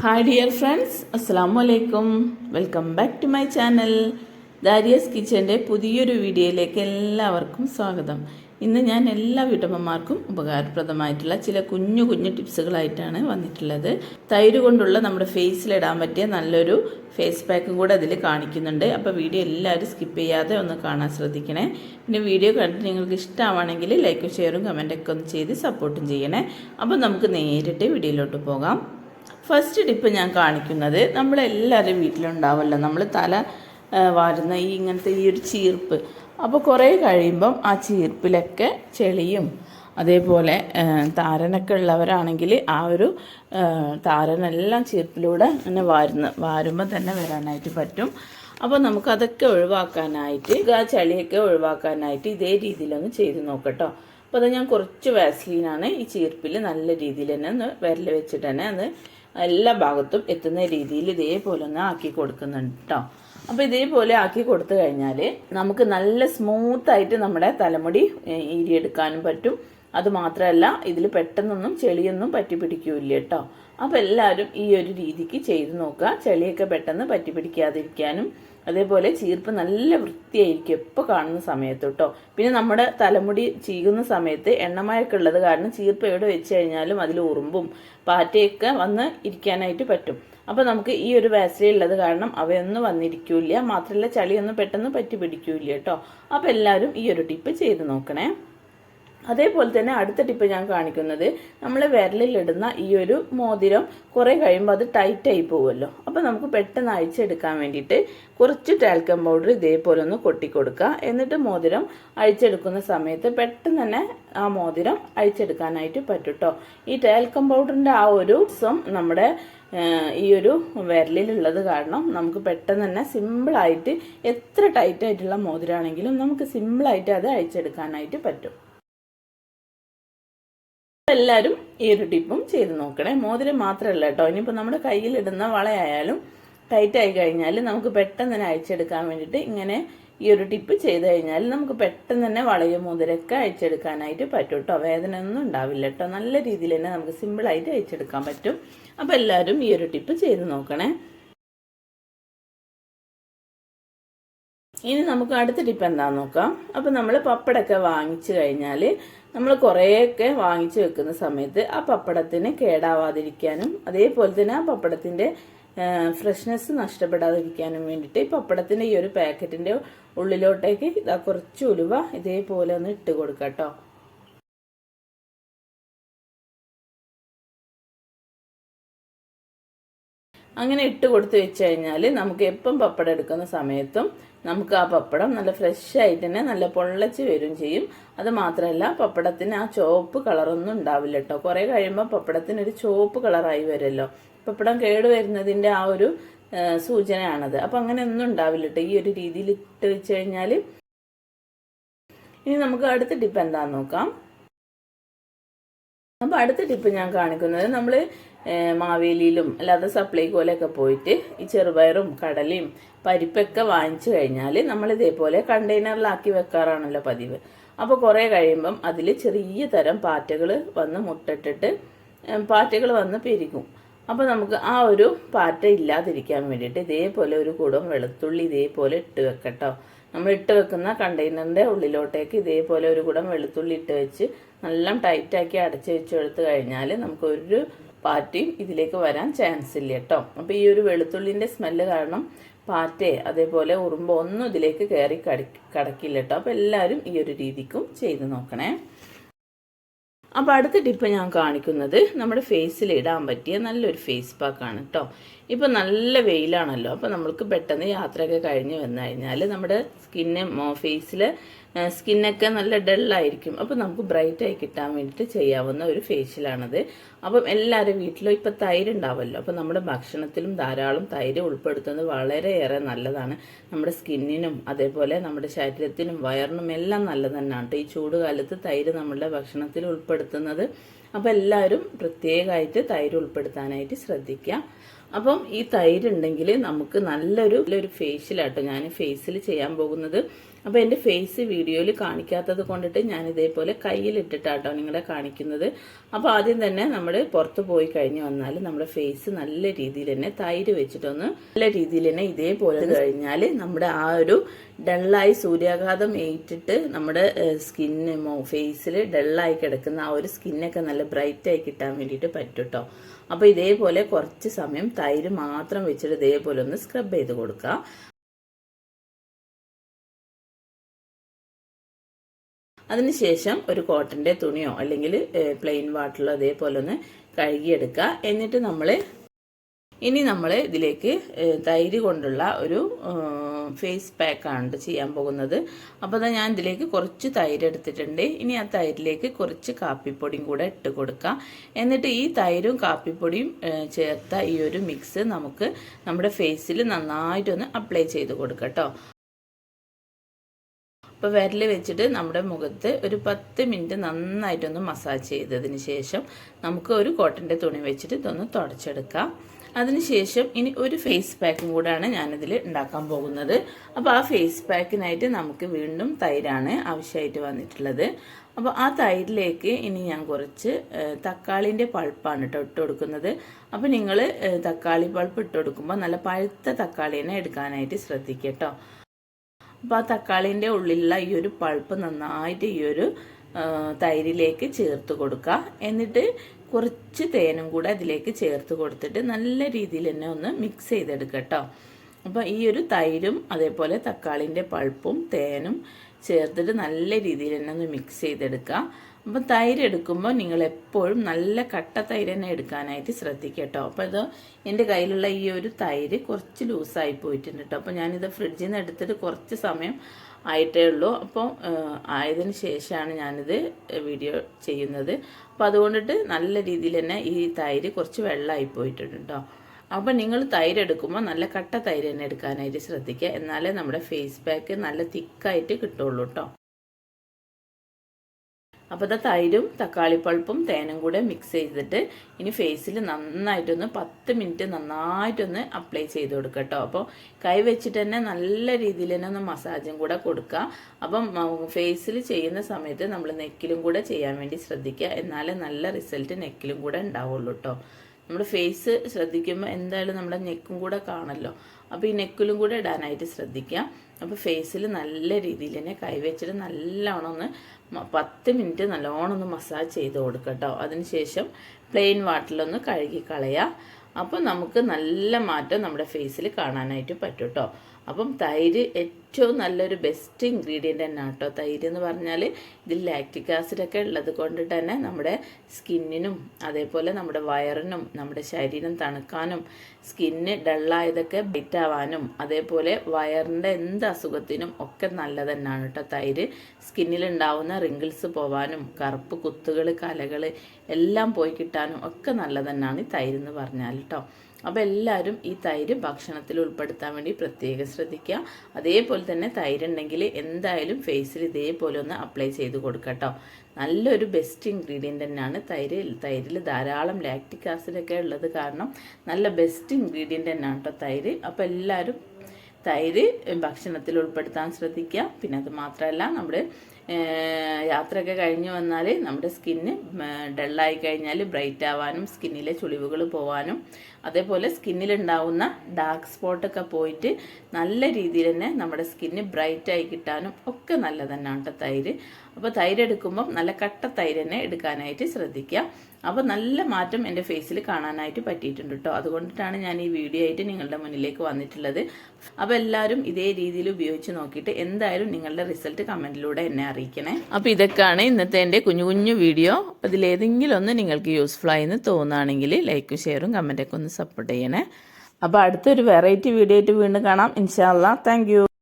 Hi dear friends അസ്സാം വലൈക്കും welcome back to my channel Dariyas കിച്ചന്റെ പുതിയൊരു വീഡിയോയിലേക്ക് എല്ലാവർക്കും സ്വാഗതം. ഇന്ന് ഞാൻ എല്ലാ വീട്ടമ്മമാർക്കും ഉപകാരപ്രദമായിട്ടുള്ള ചില കുഞ്ഞു കുഞ്ഞു ടിപ്സുകളായിട്ടാണ് വന്നിട്ടുള്ളത്. തൈര് കൊണ്ടുള്ള നമ്മുടെ ഫേസിലിടാൻ പറ്റിയ നല്ലൊരു ഫേസ് പാക്കും കൂടെ അതിൽ കാണിക്കുന്നുണ്ട്. അപ്പോൾ വീഡിയോ എല്ലാവരും സ്കിപ്പ് ചെയ്യാതെ ഒന്ന് കാണാൻ ശ്രദ്ധിക്കണേ. പിന്നെ വീഡിയോ കണ്ടിട്ട് നിങ്ങൾക്ക് ഇഷ്ടമാണെങ്കിൽ ലൈക്കും ഷെയറും കമന്റൊക്കെ ഒന്ന് ചെയ്ത് സപ്പോർട്ടും ചെയ്യണേ. അപ്പോൾ നമുക്ക് നേരിട്ട് വീഡിയോയിലോട്ട് പോകാം. ഫസ്റ്റ് ടിപ്പ് ഞാൻ കാണിക്കുന്നത് നമ്മളെല്ലാവരും വീട്ടിലുണ്ടാവുമല്ലോ നമ്മൾ തല വാരുന്ന ഈ ഇങ്ങനത്തെ ഈ ഒരു ചീർപ്പ്. അപ്പോൾ കുറേ കഴിയുമ്പം ആ ചീർപ്പിലൊക്കെ ചെളിയും അതേപോലെ താരനൊക്കെ ഉള്ളവരാണെങ്കിൽ ആ ഒരു താരനെല്ലാം ചീർപ്പിലൂടെ അങ്ങനെ വാരുന്ന വാരുമ്പോൾ തന്നെ വരാനായിട്ട് പറ്റും. അപ്പോൾ നമുക്കതൊക്കെ ഒഴിവാക്കാനായിട്ട് ആ ചളിയൊക്കെ ഒഴിവാക്കാനായിട്ട് ഇതേ രീതിയിലൊന്ന് ചെയ്ത് നോക്കട്ടോ. അപ്പോൾ അത് ഞാൻ കുറച്ച് വാസ്ലീനാണ് ഈ ചീർപ്പിൽ നല്ല രീതിയിൽ തന്നെ ഒന്ന് വിരൽ വെച്ചിട്ട് തന്നെ അത് എല്ലാ ഭാഗത്തും എത്തുന്ന രീതിയിൽ ഇതേപോലെ ഒന്ന് ആക്കി കൊടുക്കുന്നുണ്ട് കേട്ടോ അപ്പോൾ ഇതേപോലെ ആക്കി കൊടുത്തു കഴിഞ്ഞാൽ നമുക്ക് നല്ല സ്മൂത്ത് ആയിട്ട് നമ്മുടെ തലമുടി ഈരി ഈരിയെടുക്കാനും പറ്റും. അത് മാത്രമല്ല ഇതിൽ പെട്ടെന്നൊന്നും ചെളിയൊന്നും പറ്റി പിടിക്കൂല കേട്ടോ അപ്പോൾ എല്ലാവരും ഈ ഒരു രീതിക്ക് ചെയ്തു നോക്കുക. ചെളിയൊക്കെ പെട്ടെന്ന് പറ്റി പിടിക്കാതിരിക്കാനും അതേപോലെ ചീർപ്പ് നല്ല വൃത്തിയായിരിക്കും എപ്പോൾ കാണുന്ന സമയത്ത് കേട്ടോ പിന്നെ നമ്മുടെ തലമുടി ചീകുന്ന സമയത്ത് എണ്ണമയൊക്കെ ഉള്ളത് കാരണം ചീർപ്പ് എവിടെ വെച്ച് കഴിഞ്ഞാലും അതിൽ ഉറുമ്പും പാറ്റയൊക്കെ വന്ന് ഇരിക്കാനായിട്ട് പറ്റും. അപ്പോൾ നമുക്ക് ഈ ഒരു വാസലി ഉള്ളത് കാരണം അവയൊന്നും വന്നിരിക്കൂല മാത്രമല്ല ചളിയൊന്നും പെട്ടെന്ന് പറ്റി പിടിക്കൂല കേട്ടോ അപ്പോൾ എല്ലാവരും ഈ ഒരു ടിപ്പ് ചെയ്ത് നോക്കണേ. അതേപോലെ തന്നെ അടുത്ത ടിപ്പ് ഞാൻ കാണിക്കുന്നത് നമ്മൾ വിരലിലിടുന്ന ഈ ഒരു മോതിരം കുറേ കഴിയുമ്പോൾ അത് ടൈറ്റായി പോകുമല്ലോ അപ്പോൾ നമുക്ക് പെട്ടെന്ന് അഴിച്ചെടുക്കാൻ വേണ്ടിയിട്ട് കുറച്ച് ടാൽക്കം പൗഡർ ഇതേപോലെ ഒന്ന് കൊട്ടിക്കൊടുക്കുക എന്നിട്ട് മോതിരം അഴിച്ചെടുക്കുന്ന സമയത്ത് പെട്ടെന്ന് തന്നെ ആ മോതിരം അഴിച്ചെടുക്കാനായിട്ട് പറ്റും കേട്ടോ ഈ ടാൽക്കം പൗഡറിന്റെ ആ ഒരു ദിവസം നമ്മുടെ ഈ ഒരു വിരലിലുള്ളത് കാരണം നമുക്ക് പെട്ടെന്ന് തന്നെ സിമ്പിളായിട്ട് എത്ര ടൈറ്റ് ആയിട്ടുള്ള മോതിരാണെങ്കിലും നമുക്ക് സിമ്പിളായിട്ട് അത് അഴിച്ചെടുക്കാനായിട്ട് പറ്റും. എല്ലാവരും ഈ ഒരു ടിപ്പും ചെയ്ത് നോക്കണേ. മോതിരം മാത്രമല്ല കേട്ടോ. ഇനിയിപ്പോൾ നമ്മുടെ കയ്യിലിടുന്ന വളയായാലും ടൈറ്റ് ആയി കഴിഞ്ഞാൽ നമുക്ക് പെട്ടെന്ന് തന്നെ അയച്ചെടുക്കാൻ വേണ്ടിയിട്ട് ഇങ്ങനെ ഈ ഒരു ടിപ്പ് ചെയ്ത് കഴിഞ്ഞാൽ നമുക്ക് പെട്ടെന്ന് തന്നെ വളയും മോതിരൊക്കെ അയച്ചെടുക്കാനായിട്ട് പറ്റും കേട്ടോ. വേദന ഒന്നും ഉണ്ടാവില്ല കേട്ടോ. നല്ല രീതിയിൽ തന്നെ നമുക്ക് സിമ്പിളായിട്ട് അയച്ചെടുക്കാൻ പറ്റും. അപ്പോൾ എല്ലാവരും ഈ ഒരു ടിപ്പ് ചെയ്ത് നോക്കണേ. ഇനി നമുക്ക് അടുത്ത ടിപ്പ് എന്താന്ന് നോക്കാം. അപ്പം നമ്മൾ പപ്പടമൊക്കെ വാങ്ങിച്ചു കഴിഞ്ഞാൽ നമ്മൾ കുറേയൊക്കെ വാങ്ങിച്ചു വെക്കുന്ന സമയത്ത് ആ പപ്പടത്തിന് കേടാവാതിരിക്കാനും അതേപോലെ തന്നെ ആ പപ്പടത്തിന്റെ ഫ്രഷ്നെസ് നഷ്ടപ്പെടാതിരിക്കാനും വേണ്ടിയിട്ട് ഈ പപ്പടത്തിന്റെ ഈ ഒരു പാക്കറ്റിന്റെ ഉള്ളിലോട്ടേക്ക് ഇതാ കുറച്ച് ഉലുവ ഇതേപോലെ ഒന്ന് ഇട്ട് കൊടുക്കാം കേട്ടോ അങ്ങനെ ഇട്ട് കൊടുത്തു വെച്ച് കഴിഞ്ഞാൽ നമുക്ക് എപ്പം പപ്പടം എടുക്കുന്ന സമയത്തും നമുക്ക് ആ പപ്പടം നല്ല ഫ്രഷ് ആയിട്ട് തന്നെ നല്ല പൊള്ളച്ച് വരും ചെയ്യും. അത് മാത്രമല്ല പപ്പടത്തിന് ആ ചുവപ്പ് കളറൊന്നും ഉണ്ടാവില്ല കേട്ടോ കുറേ കഴിയുമ്പോൾ പപ്പടത്തിന് ഒരു ചുവപ്പ് കളറായി വരുമല്ലോ. പപ്പടം കേട് വരുന്നതിന്റെ ആ ഒരു സൂചനയാണത്. അപ്പം അങ്ങനെ ഒന്നും ഉണ്ടാവില്ല കേട്ടോ ഈ ഒരു രീതിയിൽ ഇട്ട് വെച്ച് കഴിഞ്ഞാൽ ഇനി നമുക്ക് അടുത്ത ടിപ്പ് എന്താന്ന് നോക്കാം. അപ്പോൾ അടുത്ത ടിപ്പ് ഞാൻ കാണിക്കുന്നത് നമ്മൾ മാവേലിയിലും അല്ലാതെ സപ്ലൈകോലൊക്കെ പോയിട്ട് ഈ ചെറുപയറും കടലയും പരിപ്പൊക്കെ വാങ്ങിച്ചു കഴിഞ്ഞാൽ നമ്മൾ ഇതേപോലെ കണ്ടെയ്നറിലാക്കി വെക്കാറാണല്ലോ പതിവ്. അപ്പോൾ കുറേ കഴിയുമ്പം അതിൽ ചെറിയ തരം പാറ്റകൾ വന്ന് മുട്ടിട്ടിട്ട് പാറ്റകൾ വന്ന് പെരുകും. അപ്പോൾ നമുക്ക് ആ ഒരു പാറ്റ ഇല്ലാതിരിക്കാൻ വേണ്ടിയിട്ട് ഇതേപോലെ ഒരു കുടം വെളുത്തുള്ളി ഇതേപോലെ ഇട്ട് വെക്കട്ടോ. നമ്മൾ ഇട്ട് വെക്കുന്ന കണ്ടെയ്നറിന്റെ ഉള്ളിലോട്ടേക്ക് ഇതേപോലെ ഒരു കുടം വെളുത്തുള്ളി ഇട്ട് വെച്ച് നല്ല ടൈറ്റാക്കി അടച്ചു വെച്ച് എടുത്തു കഴിഞ്ഞാൽ നമുക്ക് ഒരു പാറ്റയും ഇതിലേക്ക് വരാൻ ചാൻസ് ഇല്ല കേട്ടോ. അപ്പോൾ ഈ ഒരു വെളുത്തുള്ളിന്റെ സ്മെല്ല് കാരണം പാറ്റേ അതേപോലെ ഉറുമ്പോ ഒന്നും ഇതിലേക്ക് കയറി കടി കടക്കില്ല കേട്ടോ. അപ്പോൾ എല്ലാവരും ഈ ഒരു രീതിക്കും ചെയ്ത് നോക്കണേ. അപ്പോൾ അടുത്ത ടിപ്പ് ഞാൻ കാണിക്കുന്നത് നമ്മുടെ ഫേസിൽ ഇടാൻ പറ്റിയ നല്ലൊരു ഫേസ് പാക്കാണ് കേട്ടോ. ഇപ്പോൾ നല്ല വെയിലാണല്ലോ. അപ്പോൾ നമ്മൾക്ക് പെട്ടെന്ന് യാത്രയൊക്കെ കഴിഞ്ഞ് വന്നു കഴിഞ്ഞാൽ നമ്മുടെ സ്കിന്ന് ഫേസിൽ സ്കിന്നൊക്കെ നല്ല ഡള്ളായിരിക്കും. അപ്പോൾ നമുക്ക് ബ്രൈറ്റായി കിട്ടാൻ വേണ്ടിയിട്ട് ചെയ്യാവുന്ന ഒരു ഫേഷ്യലാണത്. അപ്പം എല്ലാവരും വീട്ടിലും ഇപ്പോൾ തൈര് ഉണ്ടാവുമല്ലോ അപ്പോൾ നമ്മുടെ ഭക്ഷണത്തിലും ധാരാളം തൈര് ഉൾപ്പെടുത്തുന്നത് വളരെയേറെ നല്ലതാണ്. നമ്മുടെ സ്കിന്നിനും അതേപോലെ നമ്മുടെ ശരീരത്തിനും വയറിനും എല്ലാം നല്ലത് തന്നെയാണ്. ഈ ചൂട് കാലത്ത് തൈര് നമ്മുടെ ഭക്ഷണത്തിൽ ഉൾപ്പെടുത്തുന്നത്. അപ്പോൾ എല്ലാവരും പ്രത്യേകമായിട്ട് തൈര് ഉൾപ്പെടുത്താനായിട്ട് ശ്രദ്ധിക്കുക. അപ്പം ഈ തൈര് ഉണ്ടെങ്കിൽ നമുക്ക് നല്ലൊരു നല്ലൊരു ഫേഷ്യലാട്ടോ ഞാൻ ഫേസിൽ ചെയ്യാൻ പോകുന്നത്. അപ്പോൾ എന്റെ ഫേസ് വീഡിയോയിൽ കാണിക്കാത്തത് കൊണ്ടിട്ട് ഞാൻ ഇതേപോലെ കയ്യിലിട്ടിട്ടാട്ടോ നിങ്ങളെ കാണിക്കുന്നത്. അപ്പോൾ ആദ്യം തന്നെ നമ്മൾ പുറത്ത് പോയി കഴിഞ്ഞ് വന്നാൽ നമ്മുടെ ഫേസ് നല്ല രീതിയിൽ തന്നെ തൈര് വെച്ചിട്ടൊന്ന് നല്ല രീതിയിൽ തന്നെ ഇതേപോലെ കഴിഞ്ഞാൽ നമ്മുടെ ആ ഒരു ഡള്ളായി സൂര്യാഘാതം ഏറ്റിട്ട് നമ്മുടെ സ്കിന്ന് ഫേസിൽ ഡള്ളായി കിടക്കുന്ന ആ ഒരു സ്കിന്നൊക്കെ നല്ല ബ്രൈറ്റായി കിട്ടാൻ വേണ്ടിയിട്ട് പറ്റും കേട്ടോ അപ്പോൾ ഇതേപോലെ കുറച്ച് സമയം തൈര് മാത്രം വെച്ചിട്ട് ഇതേപോലെ ഒന്ന് സ്ക്രബ് ചെയ്ത് കൊടുക്കുക അതിനുശേഷം ഒരു കോട്ടന്റെ തുണിയോ അല്ലെങ്കിൽ പ്ലെയിൻ വാട്ടറിലോ അതേപോലെ ഒന്ന് കഴുകിയെടുക്കുക. എന്നിട്ട് നമ്മൾ ഇനി നമ്മൾ ഇതിലേക്ക് തൈര് കൊണ്ടുള്ള ഒരു ഫേസ് പാക്കാണ് ചെയ്യാൻ പോകുന്നത്. അപ്പോൾ അതാ ഞാൻ ഇതിലേക്ക് കുറച്ച് തൈര് എടുത്തിട്ടുണ്ട്. ഇനി ആ തൈരിലേക്ക് കുറച്ച് കാപ്പിപ്പൊടിയും കൂടെ ഇട്ട് കൊടുക്കുക എന്നിട്ട് ഈ തൈരും കാപ്പിപ്പൊടിയും ചേർത്ത ഈ ഒരു മിക്സ് നമുക്ക് നമ്മുടെ ഫേസിൽ നന്നായിട്ടൊന്ന് അപ്ലൈ ചെയ്ത് കൊടുക്കാം അപ്പോൾ വിരൽ വെച്ചിട്ട് നമ്മുടെ മുഖത്ത് ഒരു പത്ത് മിനിറ്റ് നന്നായിട്ടൊന്ന് മസാജ് ചെയ്തതിന് ശേഷം നമുക്ക് ഒരു കോട്ടന്റെ തുണി വെച്ചിട്ട് ഇതൊന്ന് തുടച്ചെടുക്കാം. അതിനുശേഷം ഇനി ഒരു ഫേസ് പാക്കും കൂടാണ് ഞാനിതിൽ ഉണ്ടാക്കാൻ പോകുന്നത്. അപ്പോൾ ആ ഫേസ് പാക്കിനായിട്ട് നമുക്ക് വീണ്ടും തൈരാണ് ആവശ്യമായിട്ട് വന്നിട്ടുള്ളത്. അപ്പോൾ ആ തൈരിലേക്ക് ഇനി ഞാൻ കുറച്ച് തക്കാളിന്റെ പൾപ്പാണ് കേട്ടോ ഇട്ട് കൊടുക്കുന്നത്. അപ്പോൾ നിങ്ങൾ തക്കാളി പൾപ്പ് ഇട്ട് കൊടുക്കുമ്പോൾ നല്ല പഴുത്ത തക്കാളി തന്നെ എടുക്കാനായിട്ട് ശ്രദ്ധിക്കട്ടോ കേട്ടോ. അപ്പോൾ ആ തക്കാളിന്റെ ഉള്ളിലുള്ള ഈ ഒരു പൾപ്പ് നന്നായിട്ട് ഈ ഒരു തൈരിലേക്ക് ചേർത്ത് കൊടുക്കുക എന്നിട്ട് കുറച്ച് തേനും കൂടെ അതിലേക്ക് ചേർത്ത് കൊടുത്തിട്ട് നല്ല രീതിയിൽ തന്നെ ഒന്ന് മിക്സ് ചെയ്തെടുക്കുക കേട്ടോ അപ്പോൾ ഈ ഒരു തൈരും അതേപോലെ തക്കാളിന്റെ പൾപ്പും തേനും ചേർത്തിട്ട് നല്ല രീതിയിൽ തന്നെ ഒന്ന് മിക്സ് ചെയ്തെടുക്കുക അപ്പം തൈര് എടുക്കുമ്പോൾ നിങ്ങൾ എപ്പോഴും നല്ല കട്ട തൈര് തന്നെ എടുക്കാനായിട്ട് ശ്രദ്ധിക്കുക കേട്ടോ. അപ്പോൾ ഇത് എന്റെ കയ്യിലുള്ള ഈ ഒരു തൈര് കുറച്ച് ലൂസായി പോയിട്ടുണ്ട് കേട്ടോ. അപ്പോൾ ഞാനിത് ഫ്രിഡ്ജിൽ നിന്ന് എടുത്തിട്ട് കുറച്ച് സമയം ആയിട്ടേ ഉള്ളൂ. അപ്പോൾ ആയതിനു ശേഷമാണ് ഞാനിത് വീഡിയോ ചെയ്യുന്നത്. അപ്പോൾ അതുകൊണ്ടിട്ട് നല്ല രീതിയിൽ തന്നെ ഈ തൈര് കുറച്ച് വെള്ളമായി പോയിട്ടുണ്ട് കേട്ടോ. അപ്പോൾ നിങ്ങൾ തൈര് എടുക്കുമ്പോൾ നല്ല കട്ട തൈര് തന്നെ എടുക്കാനായിട്ട് ശ്രദ്ധിക്കുക. എന്നാലേ നമ്മുടെ ഫേസ് പാക്ക് നല്ല തിക്കായിട്ട് കിട്ടുള്ളൂ കേട്ടോ. അപ്പോൾ ഇത് തൈരും തക്കാളി പൾപ്പും തേനും കൂടെ മിക്സ് ചെയ്തിട്ട് ഇനി ഫേസിൽ നന്നായിട്ടൊന്ന് പത്ത് മിനിറ്റ് നന്നായിട്ടൊന്ന് അപ്ലൈ ചെയ്ത് കൊടുക്കുക കേട്ടോ അപ്പോൾ കൈ വെച്ചിട്ട് തന്നെ നല്ല രീതിയിൽ തന്നെ ഒന്ന് മസാജും കൂടെ കൊടുക്കുക അപ്പം ഫേസിൽ ചെയ്യുന്ന സമയത്ത് നമ്മൾ നെക്കിലും കൂടെ ചെയ്യാൻ വേണ്ടി ശ്രദ്ധിക്കുക എന്നാലേ നല്ല റിസൾട്ട് നെക്കിലും കൂടെ ഉണ്ടാവുള്ളൂ കേട്ടോ നമ്മൾ ഫേസ് ശ്രദ്ധിക്കുമ്പോൾ എന്തായാലും നമ്മുടെ നെക്കും കൂടെ കാണല്ലോ. അപ്പോൾ ഈ നെക്കിലും കൂടെ ഇടാനായിട്ട് ശ്രദ്ധിക്കുക അപ്പോൾ ഫേസിൽ നല്ല രീതിയിൽ തന്നെ കൈവച്ചിട്ട് നല്ലോണം ഒന്ന് പത്ത് മിനിറ്റ് നല്ലോണം ഒന്ന് മസാജ് ചെയ്ത് കൊടുക്കുക കേട്ടോ അതിനുശേഷം പ്ലെയിൻ വാട്ടറിലൊന്ന് കഴുകി കളയുക അപ്പോൾ നമുക്ക് നല്ല മാറ്റം നമ്മുടെ ഫേസിൽ കാണാനായിട്ട് പറ്റും കേട്ടോ അപ്പം തൈര് ഏറ്റവും നല്ലൊരു ബെസ്റ്റ് ഇൻഗ്രീഡിയന്റ് തന്നെ കേട്ടോ തൈര് എന്ന് പറഞ്ഞാൽ ഇതിൽ ലാക്റ്റിക് ആസിഡൊക്കെ ഉള്ളത് കൊണ്ട് തന്നെ നമ്മുടെ സ്കിന്നിനും അതേപോലെ നമ്മുടെ വയറിനും നമ്മുടെ ശരീരം തണുക്കാനും സ്കിന്ന് ഡള്ളായതൊക്കെ ബിറ്റാവാനും അതേപോലെ വയറിന്റെ എന്ത് അസുഖത്തിനും ഒക്കെ നല്ലത് തന്നെയാണ് കേട്ടോ തൈര്. സ്കിന്നിലുണ്ടാവുന്ന റിങ്കിൾസ് പോവാനും കറുപ്പ് കുത്തുകൾ കലകൾ എല്ലാം പോയി കിട്ടാനും ഒക്കെ നല്ലത് തന്നെയാണ് ഈ തൈര് എന്ന് പറഞ്ഞാൽ കേട്ടോ അപ്പോൾ എല്ലാവരും ഈ തൈര് ഭക്ഷണത്തിൽ ഉൾപ്പെടുത്താൻ വേണ്ടി പ്രത്യേകം ശ്രദ്ധിക്കുക. അതേപോലെ തന്നെ തൈരുണ്ടെങ്കിൽ എന്തായാലും ഫേസിൽ ഇതേപോലെ ഒന്ന് അപ്ലൈ ചെയ്ത് കൊടുക്കട്ടോ നല്ലൊരു ബെസ്റ്റ് ഇൻഗ്രീഡിയന്റ് തന്നെയാണ് തൈര്. തൈരിൽ ധാരാളം ലാക്റ്റിക് ആസിഡൊക്കെ ഉള്ളത് കാരണം നല്ല ബെസ്റ്റ് ഇൻഗ്രീഡിയന്റ് തന്നെയാണ് കേട്ടോ തൈര്. അപ്പോൾ എല്ലാവരും തൈര് ഭക്ഷണത്തിൽ ഉൾപ്പെടുത്താൻ ശ്രദ്ധിക്കുക. പിന്നെ അത് മാത്രമല്ല നമ്മുടെ യാത്രയൊക്കെ കഴിഞ്ഞ് വന്നാൽ നമ്മുടെ സ്കിന്ന് ഡള്ളായി കഴിഞ്ഞാൽ ബ്രൈറ്റ് ആവാനും സ്കിന്നിലെ ചുളിവുകൾ പോവാനും അതേപോലെ സ്കിന്നിലുണ്ടാവുന്ന ഡാർക്ക് സ്പോട്ടൊക്കെ പോയിട്ട് നല്ല രീതിയിൽ തന്നെ നമ്മുടെ സ്കിന്ന് ബ്രൈറ്റായി കിട്ടാനും ഒക്കെ നല്ലതന്നെ കേട്ടോ തൈര്. അപ്പോൾ തൈര് എടുക്കുമ്പം നല്ല കട്ട തൈര് തന്നെ എടുക്കാനായിട്ട് ശ്രദ്ധിക്കുക. അപ്പോൾ നല്ല മാറ്റം എന്റെ ഫേസിൽ കാണാനായിട്ട് പറ്റിയിട്ടുണ്ട് കേട്ടോ അതുകൊണ്ടിട്ടാണ് ഞാൻ ഈ വീഡിയോ ആയിട്ട് നിങ്ങളുടെ മുന്നിലേക്ക് വന്നിട്ടുള്ളത്. അപ്പോൾ എല്ലാവരും ഇതേ രീതിയിൽ ഉപയോഗിച്ച് നോക്കിയിട്ട് എന്തായാലും നിങ്ങളുടെ റിസൾട്ട് കമന്റിലൂടെ എന്നെ അറിയിക്കണേ. അപ്പോൾ ഇതൊക്കെയാണ് ഇന്നത്തെ എന്റെ കുഞ്ഞു കുഞ്ഞു വീഡിയോ അതിലേതെങ്കിലും ഒന്ന് നിങ്ങൾക്ക് യൂസ്ഫുൾ എന്ന് തോന്നുകയാണെങ്കിൽ ലൈക്കും ഷെയറും കമന്റൊക്കെ ഒന്ന് സപ്പോർട്ട് ചെയ്യണേ. അപ്പോൾ അടുത്തൊരു വെറൈറ്റി വീഡിയോ ആയിട്ട് വീണ്ടും കാണാം. ഇൻഷാല്ല താങ്ക്